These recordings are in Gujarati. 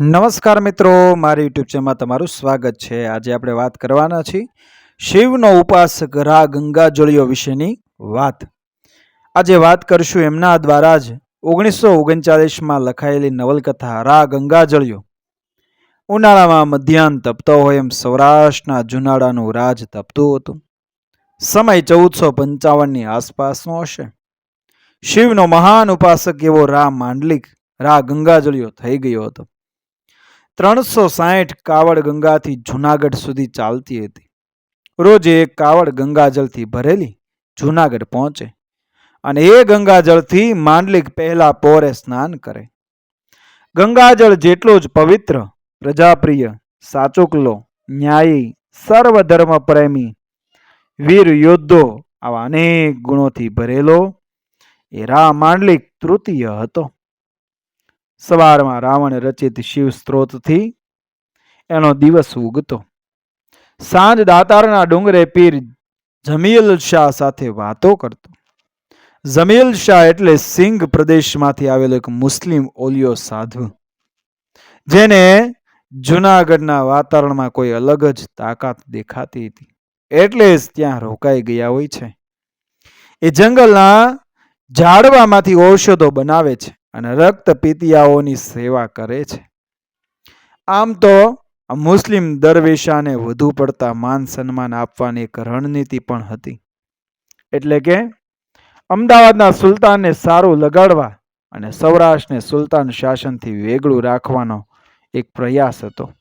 નમસ્કાર મિત્રો, મારી યુટ્યુબ ચેનલમાં તમારું સ્વાગત છે. આજે આપણે વાત કરવાના છીએ શિવનો ઉપાસક રા ગંગાજળીઓ વિશેની વાત. આજે વાત કરશું એમના દ્વારા જ ઓગણીસો ઓગણચાલીસમાં લખાયેલી નવલકથા, રા ગંગાજળીઓ ઉનાળામાં મધ્યાહન તપતો હોય એમ સૌરાષ્ટ્રના જુનાળાનું રાજ તપતું હતું. સમય ચૌદસો પંચાવનની આસપાસનો હશે. શિવનો મહાન ઉપાસક એવો રા માંડલિક, રા ગંગાજળીઓ થઈ ગયો હતો. ત્રણસો સાહીઠ કાવડ ગંગાથી જુનાગઢ સુધી ચાલતી હતી. રોજ એ કાવડ ગંગાજળથી ભરેલી જુનાગઢ પહોંચે અને એ ગંગાજળથી માંડલિક પહેલા પોરે સ્નાન કરે. ગંગાજળ જેટલું જ પવિત્ર, પ્રજાપ્રિય, સાચુકલો, ન્યાયી સર્વધર્મ પ્રેમી વીર યોદ્ધો આવા અનેક ગુણોથી ભરેલો એ રા માંડલિક તૃતીય હતો. સવારમાં રાવણ રચિત શિવ સ્ત્રોતથી એનો દિવસ ઉગતો. સાંજ દાતારના ડુંગરે પીર જમીલ શાહ સાથે વાતો કરતો. જમીલ શાહ એટલે સિંઘ પ્રદેશમાંથી આવેલો એક મુસ્લિમ ઓલિયો સાધુ, જેને જુનાગઢના વાતાવરણમાં કોઈ અલગ જ તાકાત દેખાતી હતી. એટલે જ ત્યાં રોકાઈ ગયા હોય છે. એ જંગલના ઝાડવામાંથી ઔષધો બનાવે છે. અને રક્ત પીતિયાઓની સેવા કરે છે. આમ તો મુસ્લિમ દરવેશાને વધુ પડતા માન સન્માન આપવાની એક રણનીતિ પણ હતી. એટલે કે અમદાવાદના સુલતાનને સારું લગાડવા અને સૌરાષ્ટ્રને સુલતાન શાસનથી વેગળું રાખવાનો એક પ્રયાસ હતો.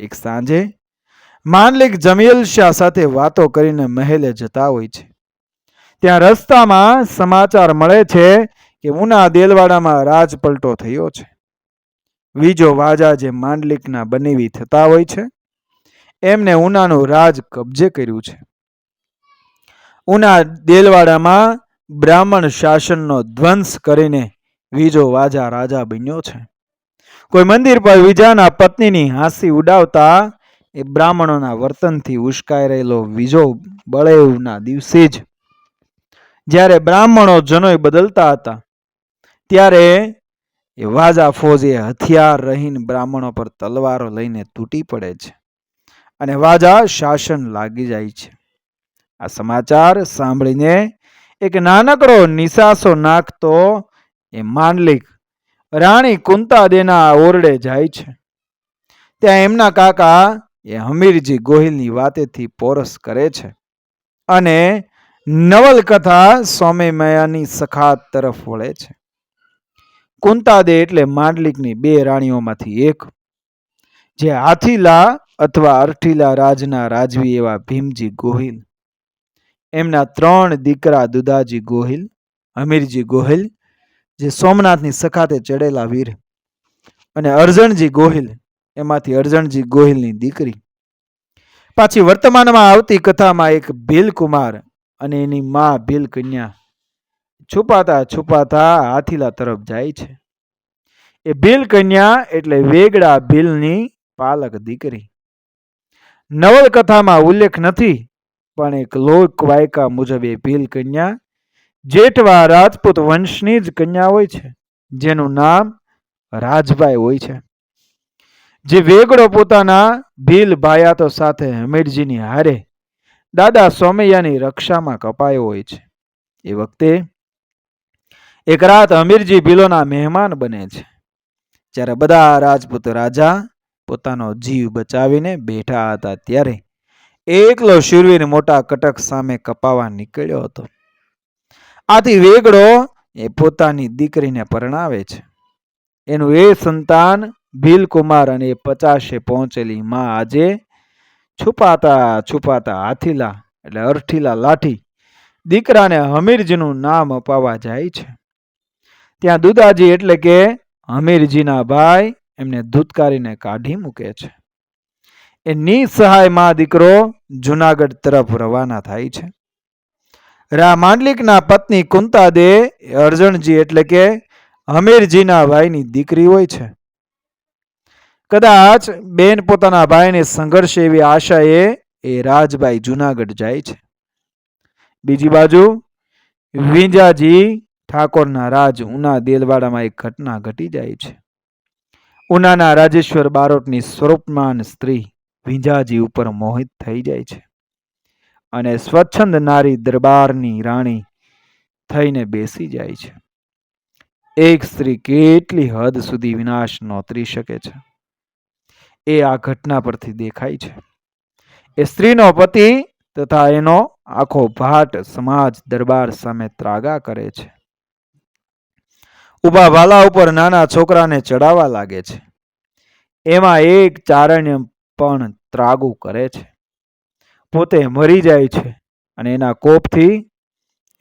એક સાંજે માનલિક જમીલ શાહ સાથે વાતો કરીને મહેલે જતા હોય છે. ત્યાં રસ્તામાં સમાચાર મળે છે કે ઉના દેલવાડામાં રાજપલટો થયો છે. બીજો વાજા જે માંડલિકના બનેવી થતા હોય છે, એમને ઉનાનું રાજ કબજે કર્યું છે. ઉના દેલવાડામાં બ્રાહ્મણ શાસનનો ધ્વંસ કરીને વીજો વાજા રાજા બન્યો છે. કોઈ મંદિર પર વિજાના પત્નીની હાંસી ઉડાવતા એ બ્રાહ્મણોના વર્તનથી ઉશ્કાઈ રહેલો વીજો બળેવના દિવસે જ જ્યારે બ્રાહ્મણો જનોય બદલતા હતા ત્યારે એ વાજા એ હથિયાર રહીને બ્રાહ્મણો પર તલવારો લઈને તૂટી પડે છે અને વાજા શાસન લાગી જાય છે. આ સમાચાર સાંભળીને એક નાનકડો નિશાસો નાખતો એ માંડલિક રાણી કુંતાદેના ઓરડે જાય છે. ત્યાં એમના કાકા એ હમીરજી ગોહિલની વાતેથી પોરસ કરે છે અને નવલકથા સ્વામી મયાની સખાત તરફ વળે છે. કુંતાદે એટલે માંડલિકની બે રાણીઓમાંથી એક, જે હાથીલા અથવા અર્ઠીલા રાજના રાજવી એવા ભીમજી ગોહિલ, એમના ત્રણ દીકરા દુદાજી ગોહિલ હમીરજી ગોહિલ, જે સોમનાથની સખાતે ચડેલા વીર અને અર્જણજી ગોહિલ, એમાંથી અર્જણજી ગોહિલની દીકરી. પાછી વર્તમાનમાં આવતી કથામાં એક ભીલકુમાર અને એની મા ભીલ કન્યા છુપાતા છુપાતા હાથીલા તરફ જાય છે. એ ભીલ કન્યા એટલે વેગડા ભીલની પાલક દીકરી. નવલકથામાં ઉલ્લેખ નથી, પણ એક લોક વાયકા મુજબ એ ભીલ કન્યા જેઠવા રાજપૂત વંશની જ કન્યા હોય છે, જેનું નામ રાજભાઈ હોય છે. જે વેગડો પોતાના ભીલ ભાયાતો સાથે હમીરજીની હારે દાદા સોમૈયાની રક્ષામાં કપાયો હોય છે. એ વખતે એક રાત હમીરજી ભીલોના મહેમાન બને છે. જ્યારે બધા રાજપૂત રાજા પોતાનો જીવ બચાવીને બેઠા હતા ત્યારે એકલો શૂરવીર મોટા કટક સામે કપાવા નીકળ્યો હતો. આથી વેગડો એ પોતાની દીકરીને પરણાવે છે. એનું એ સંતાન ભીલકુમાર અને પચાસે પહોંચેલી માં આજે છુપાતા છુપાતા હાથીલા એટલે અરઠીલા લાઠી દીકરાને હમીરજીનું નામ અપાવા જાય છે. ત્યાં દુદાજી એટલે કે હમીરજીના ભાઈ એમને ધૂતકારીને કાઢી મૂકે છે. એ નિસહાયમાં દીકરો જુનાગઢ તરફ રવાના થાય છે. રા માંડલિકના પત્ની કુંતાદે અર્જણજી એટલે કે હમીરજીના ભાઈની દીકરી હોય છે. કદાચ બેન પોતાના ભાઈને સંઘર્ષ એવી આશાએ એ રાજભાઈ જુનાગઢ જાય છે. બીજી બાજુ વિંજાજી ઠાકોરના રાજ ઉના દેલવાડામાં એક ઘટના ઘટી જાય છે. ઉનાના રાજેશ્વર બારોટની સ્વરૂપમાન સ્ત્રી વિંજાજી ઉપર મોહિત થઈ જાય છે અને સ્વચ્છંદ નારી દરબારની રાણી થઈને બેસી જાય છે. એક સ્ત્રી કેટલી હદ સુધી વિનાશ નોતરી શકે છે? એ આ ઘટના પરથી દેખાય છે. એ સ્ત્રીનો પતિ તથા એનો આખો ભાટ સમાજ દરબાર સામે ત્રાગા કરે છે. ઊભા ભાલા ઉપર નાના છોકરાને ચડાવવા લાગે છે. એમાં એક ચારણ્ય પણ ત્રાગુ કરે છે. પોતે મરી જાય છે અને એના કોપથી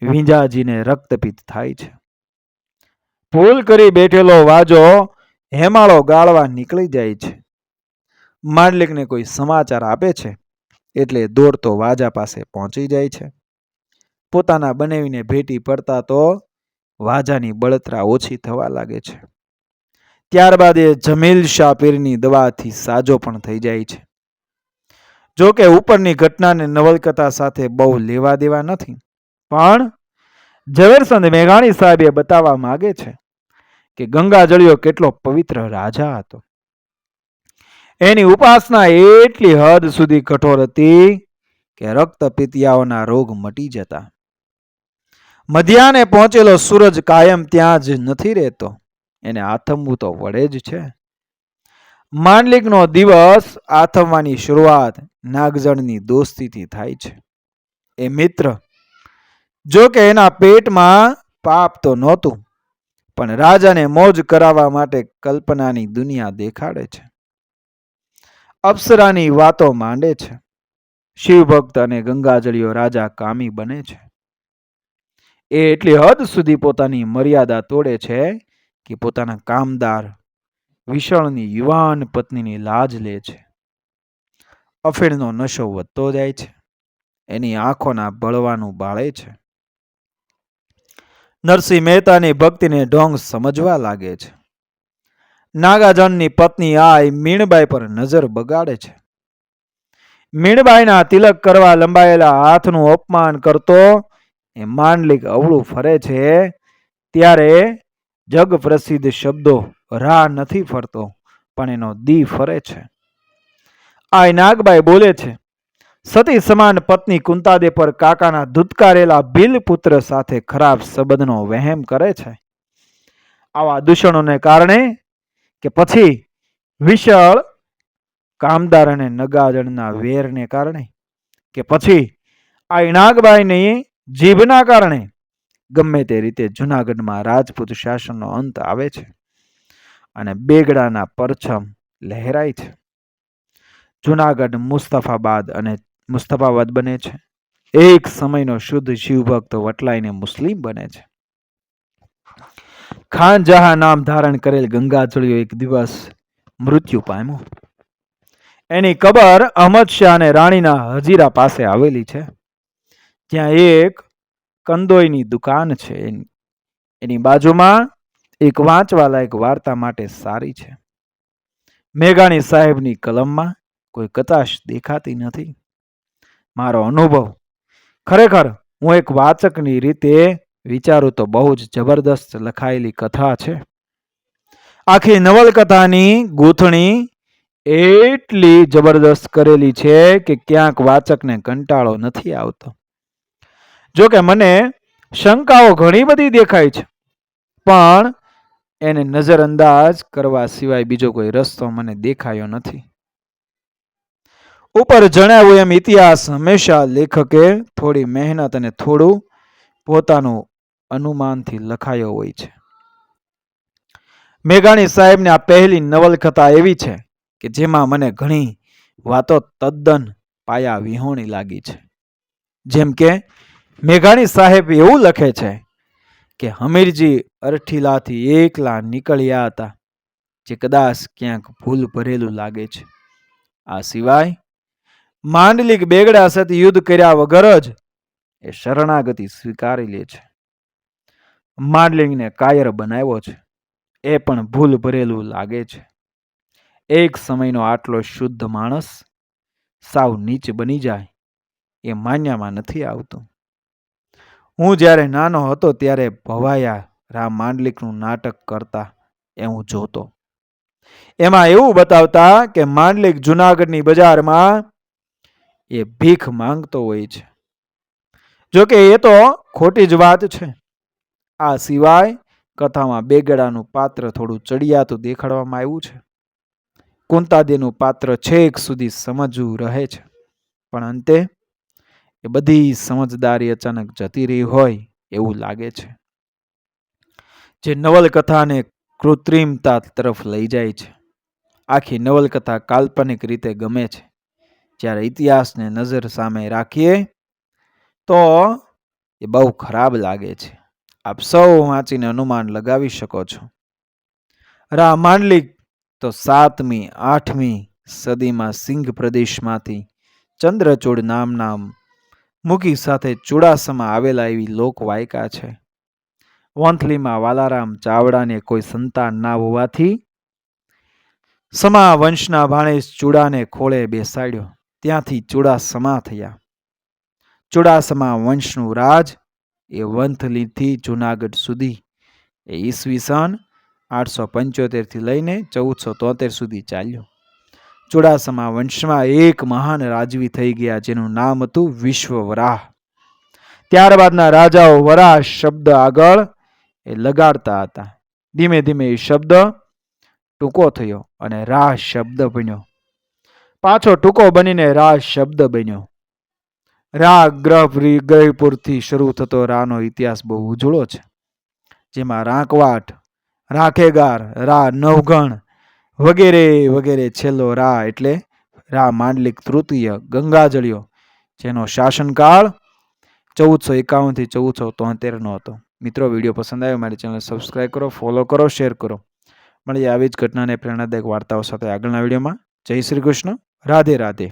વિંજાજીને રક્તપિત થાય છે. ભૂલ કરી બેઠેલો વાજો હેમાળો ગાળવા નીકળી જાય છે. માંડલિકને કોઈ સમાચાર આપે છે એટલે દોડતો વાજા પાસે પહોંચી જાય છે. પોતાના બનાવીને ભેટી પડતા તો વાજાની બળતરા ઓછી થવા લાગે છે. ત્યારબાદ એ જમીલ શાહ પીરની દવાથી સાજો પણ થઈ જાય છે. જો કે ઉપરની ઘટનાને નવલકથા સાથે બહુ લેવા દેવા નથી, પણ ઝવેરચંદ મેઘાણી સાહેબ બતાવવા માગે છે કે ગંગાજળિયો કેટલો પવિત્ર રાજા હતો. એની ઉપાસના એટલી હદ સુધી કઠોર હતી કે રક્તપિતિયાઓના રોગ મટી જતા. મધ્યાને પહોંચેલો સૂરજ કાયમ ત્યાં જ નથી રહેતો. એને આથમવું તો વડે જ છે. માંડલિકનો દિવસ આથમવાની શરૂઆત નાગજળની દોસ્તીથી થાય છે. એ મિત્ર, જો કે એના પેટમાં પાપ તો નહોતું, પણ રાજાને મોજ કરાવવા માટે કલ્પનાની દુનિયા દેખાડે છે. અપ્સરાની વાતો માંડે છે. શિવભક્ત અને ગંગાજળીઓ રાજા કામી બને છે. એ એટલી હદ સુધી પોતાની મર્યાદા તોડે છે કે પોતાના કામદાર વિશાળની યુવાન પત્નીની લાજ લે છે. અફીણનો નશો વધતો જાય છે. એની આંખોના બળવાનું બાળે છે. નરસિંહ મહેતાની ભક્તિને ઢોંગ સમજવા લાગે છે. નાગાજનની પત્ની આય મીણબાઈ પર નજર બગાડે છે. મીણબાઈના તિલક કરવા લંબાયેલા હાથનું અપમાન કરતો એ માંડલિક અવળું ફરે છે, ત્યારે જગ પ્રસિદ્ધ શબ્દો રાહ નથી ફરતો, પણ એનો દી ફરે છે. આ નાગબાઈ બોલે છે, સતી સમાન પત્ની કુંતાદે પર કાકાના ધુતકારેલા ભીલ પુત્ર સાથે ખરાબ સંબંધનો વહેમ કરે છે. આવા દૂષણોને કારણે કે પછી વિશાળ કામદાર અને નગાજણના વેરને કારણે કે પછી આ નાગબાઈની જીભના કારણે ગમે તે રીતે જુનાગઢમાં રાજપૂત શાસનનો અંત આવે છે અને બેગડાના પરછમ લહેરાય છે. જુનાગઢ મુસ્તફાબાદ અને મુસ્તફાબાદ બને છે. એક સમયનો શુદ્ધ શિવભક્ત વટલાઈને મુસ્લિમ બને છે. ખાન જહા નામ ધારણ કરેલ ગંગાજળિયો એક દિવસ મૃત્યુ પામ્યો. એની કબર અહમદ શાહ અને રાણીના હજીરા પાસે આવેલી છે. ત્યાં એક કંદોઈની દુકાન છે. એની બાજુમાં એક વાંચવાલાયક વાર્તા માટે સારી છે. મેઘાણી સાહેબની કલમમાં કોઈ કતાશ દેખાતી નથી. મારો અનુભવ, ખરેખર હું એક વાચકની રીતે વિચારું તો બહુ જ જબરદસ્ત લખાયેલી કથા છે. આખી નવલકથાની ગૂંથણી એટલી જબરદસ્ત કરેલી છે કે ક્યાંક વાચકને કંટાળો નથી આવતો. જો કે મને શંકાઓ ઘણી બધી દેખાય છે. પણ એને નજરઅંદાજ કરવા સિવાય બીજો કોઈ રસ્તો મને દેખાયો નથી. ઉપર જણાવ્યું એમ ઇતિહાસ હંમેશા લેખકે થોડી મહેનત અને થોડું પોતાનું અનુમાનથી લખાયો હોય છે. મેઘાણી સાહેબની આ પહેલી નવલકથા એવી છે કે જેમાં મને ઘણી વાતો તદ્દન પાયા વિહોણી લાગી છે. જેમ કે મેઘાણી સાહેબ એવું લખે છે કે હમીરજી અરઠીલાથી એકલા નીકળ્યા હતા, જે કદાચ ક્યાંક ભૂલ ભરેલું લાગે છે. આ સિવાય માંડલિક બેગડા સાથે યુદ્ધ કર્યા વગર જ એ શરણાગતિ સ્વીકારી લે છે. માંડલિંગને કાયર બનાવ્યો છે, એ પણ ભૂલ ભરેલું લાગે છે. એક સમયનો આટલો શુદ્ધ માણસ સાવ નીચ બની જાય એ માન્યામાં નથી આવતું. હું જ્યારે નાનો હતો ત્યારે ભવાયા રામ માંડલિકનું નાટક કરતા એ હું જોતો. એમાં એવું બતાવતા કે માંડલિક જુનાગઢની બજારમાં એ ભીખ માંગતો હોય છે. જોકે એ તો ખોટી જ વાત છે. આ સિવાય કથામાં બેગડાનું પાત્ર થોડું ચડિયાતું દેખાડવામાં આવ્યું છે. કુંતાદીનું પાત્ર છેક સુધી સમજવું રહે છે. પણ અંતે એ બધી સમજદારી અચાનક જતી રહી હોય એવું લાગે છે. જે નવલકથાને કૃત્રિમતા તરફ લઈ જાય છે. આખી નવલકથા કાલ્પનિક રીતે ગમે છે. જ્યારે ઇતિહાસને નજર સામે રાખીએ તો એ બહુ ખરાબ લાગે છે. આપ સૌ વાંચીને અનુમાન લગાવી શકો છો. રા માંડલિક તો સાતમી, આઠમી સદીમાં સિંઘ પ્રદેશમાંથી ચંદ્રચૂડ નામના મુખી સાથે ચુડાસમાં આવેલા એવી લોકવાયકા છે. વંથલીમાં વાલારામ ચાવડાને કોઈ સંતાન ના હોવાથી સમા વંશના ભાણેશ ચૂડાને ખોળે બેસાડ્યો. ત્યાંથી ચુડાસમા થયા. ચુડાસમા વંશનું રાજ એ વંથલીથી જુનાગઢ સુધી. એ ઈસવીસન આઠસો પંચોતેરથી લઈને ચૌદસો તોતેર સુધી ચાલ્યો. ચુડાસમા વંશમાં એક મહાન રાજવી થઈ ગયા, જેનું નામ હતું વિશ્વવરાહ. ત્યારબાદના રાજાઓ વરાહ શબ્દ આગળ એ લગાડતા હતા. ધીમે ધીમે એ શબ્દ ટૂંકો થયો અને રાહ શબ્દ બન્યો. પાછો ટૂંકો બનીને રાહ શબ્દ બન્યો. રા ગ્રહ ગ્રહપુરથી શરૂ થતો રાનો ઇતિહાસ બહુ ઉજળો છે. જેમાં રાંકવાટ, રાખેગાર રા નવગણ વગેરે વગેરે છેલ્લો રા એટલે રા માંડલિક તૃતીય ગંગાજળિયો જેનો શાસનકાળ ચૌદસો એકાવનથી ચૌદસો તોતેરનો હતો. મિત્રો, વીડિયો પસંદ આવ્યો મારી ચેનલ સબસ્ક્રાઈબ કરો ફોલો કરો શેર કરો. મળીએ આવી જ ઘટનાને પ્રેરણાદાયક વાર્તાઓ સાથે આગળના વિડીયોમાં. જય શ્રી કૃષ્ણ. રાધે રાધે.